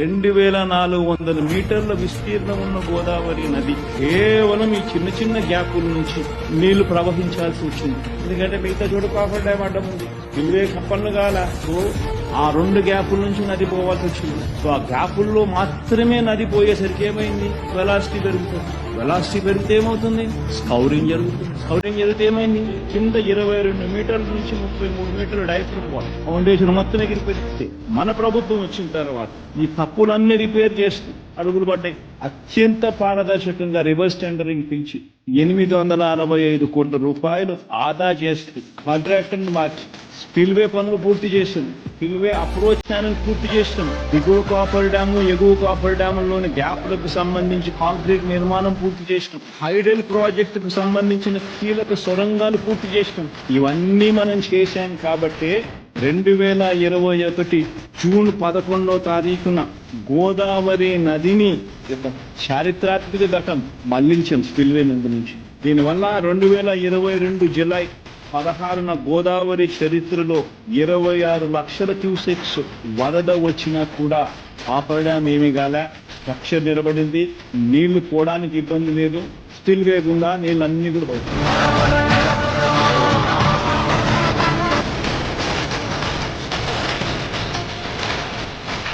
రెండు వేల నాలుగు వందల మీటర్ల విస్తీర్ణం ఉన్న గోదావరి నది కేవలం ఈ చిన్న చిన్న గ్యాపుల నుంచి నీళ్ళు ప్రవహించాల్సి వచ్చింది. ఎందుకంటే మిగతా చోటు కాఫర్ డ్యామ్ అడ్డం ఉంది? ఇవే కప్పలు కాల సో ఆ రెండు గ్యాపుల నుంచి నది పోవాల్సి వచ్చింది. సో ఆ గ్యాపుల్లో మాత్రమే నది పోయేసరికి ఏమైంది? వెలాసిటీ పెరుగుతుంది. వెలాసిటీ పెరిగితే ఏమవుతుంది? స్కౌరింగ్ జరుగుతుంది. స్కౌరింగ్ జరిగితే ఏమైంది? కింద ఇరవై రెండు మీటర్ల నుంచి ముప్పై మూడు మీటర్లు డైఫ్రమ్ పోవాలి ఫౌండేషన్ మొత్తం ఎగిరిపోయింది. మన ప్రభుత్వం వచ్చిన తర్వాత ఈ తప్పులన్నీ రిపేర్ చేస్తూ అడుగులు పడ్డాయి. అత్యంత పారదర్శకంగా రివర్స్ టెండరింగ్ పిలిచి ఎనిమిది వందల అరవై ఐదు కోట్ల రూపాయలు ఆదా చేస్తూ కాంట్రాక్టర్ని మార్చి స్పిల్వే పనులు పూర్తి చేస్తుంది. స్పిల్వే అప్రోచ్ ఛానల్ పూర్తి చేస్తుంది. దిగువ కాపర్ డ్యాము ఎగువ కాపర్ డ్యాములోని గ్యాప్లకు సంబంధించి కాంక్రీట్ నిర్మాణం పూర్తి చేసినాం హైడల్ ప్రాజెక్టుకు సంబంధించిన కీలక సొరంగాలు పూర్తి చేసినాం ఇవన్నీ మనం చేశాం కాబట్టి రెండు వేల ఇరవై ఒకటి జూన్ పదకొండవ తారీఖున గోదావరి నదిని చారిత్రాత్మక ఘటం మళ్ళించాం స్పిల్వే నది నుంచి. దీనివల్ల రెండు వేల ఇరవై రెండు జులై పదహారున గోదావరి చరిత్రలో ఇరవై ఆరు లక్షల క్యూసెక్స్ వరద వచ్చినా కూడా ఆపడం ఏమీ కాల. స్ట్రక్చర్ నిలబడింది. నీళ్ళు పోవడానికి ఇబ్బంది లేదు. స్టిల్ వేయకుండా నీళ్ళు అన్ని కూడా